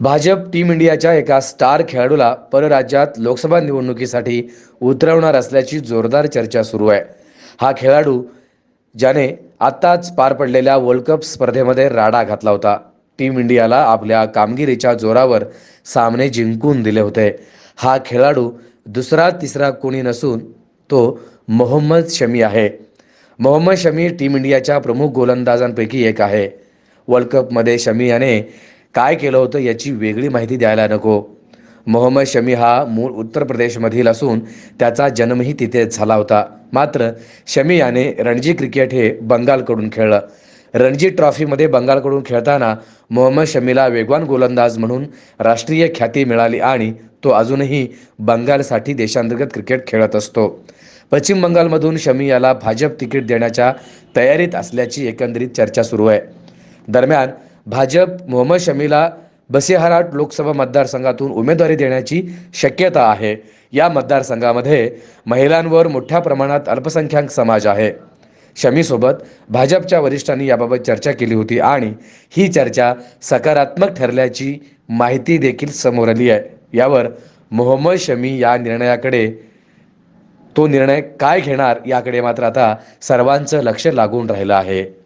Bhajap team इंडियाच्या एका star खेळाडूला परराज्यात लोकसभा निवडणुकीसाठी उतरवणार असल्याची जोरदार चर्चा सुरू आहे. हा खेळाडू ज्याने आत्ताच पार पडलेल्या वर्ल्ड कप स्पर्धेमध्ये राडा घातला होता. टीम इंडियाला आपल्या कामगिरीच्या जोरावर सामने जिंकून दिले होते. हा खेळाडू दुसरा तिसरा कोणी नसून तो मोहम्मद शमी आहे. मोहम्मद शमी टीम इंडियाच्या प्रमुख गोलंदाजांपैकी एक आहे. वर्ल्ड कपमध्ये शमी याने काय केलं होतं याची वेगळी माहिती द्यायला नको. मोहम्मद शमी हा मूळ उत्तर प्रदेशमधील असून त्याचा जन्मही तिथेच झाला होता. मात्र शमी याने रणजी क्रिकेट हे बंगालकडून खेळलं. रणजी ट्रॉफीमध्ये बंगालकडून खेळताना मोहम्मद शमीला वेगवान गोलंदाज म्हणून राष्ट्रीय ख्याती मिळाली आणि तो अजूनही बंगालसाठी देशांतर्गत क्रिकेट खेळत असतो. पश्चिम बंगालमधून शमी याला भाजप तिकीट देण्याच्या तयारीत असल्याची एकंदरीत चर्चा सुरू आहे. दरम्यान भाजप मोहम्मद शमीला बसेहराट लोकसभा मतदारसंघातून उमेदवारी देण्याची शक्यता आहे. या मतदारसंघामध्ये महिलांवर मोठ्या प्रमाणात अल्पसंख्याक समाज आहे. शमीसोबत भाजपच्या वरिष्ठांनी याबाबत चर्चा केली होती आणि ही चर्चा सकारात्मक ठरल्याची माहिती देखील समोर आली आहे. यावर मोहम्मद शमी या निर्णयाकडे तो निर्णय काय घेणार याकडे मात्र आता सर्वांचं लक्ष लागून राहिलं आहे.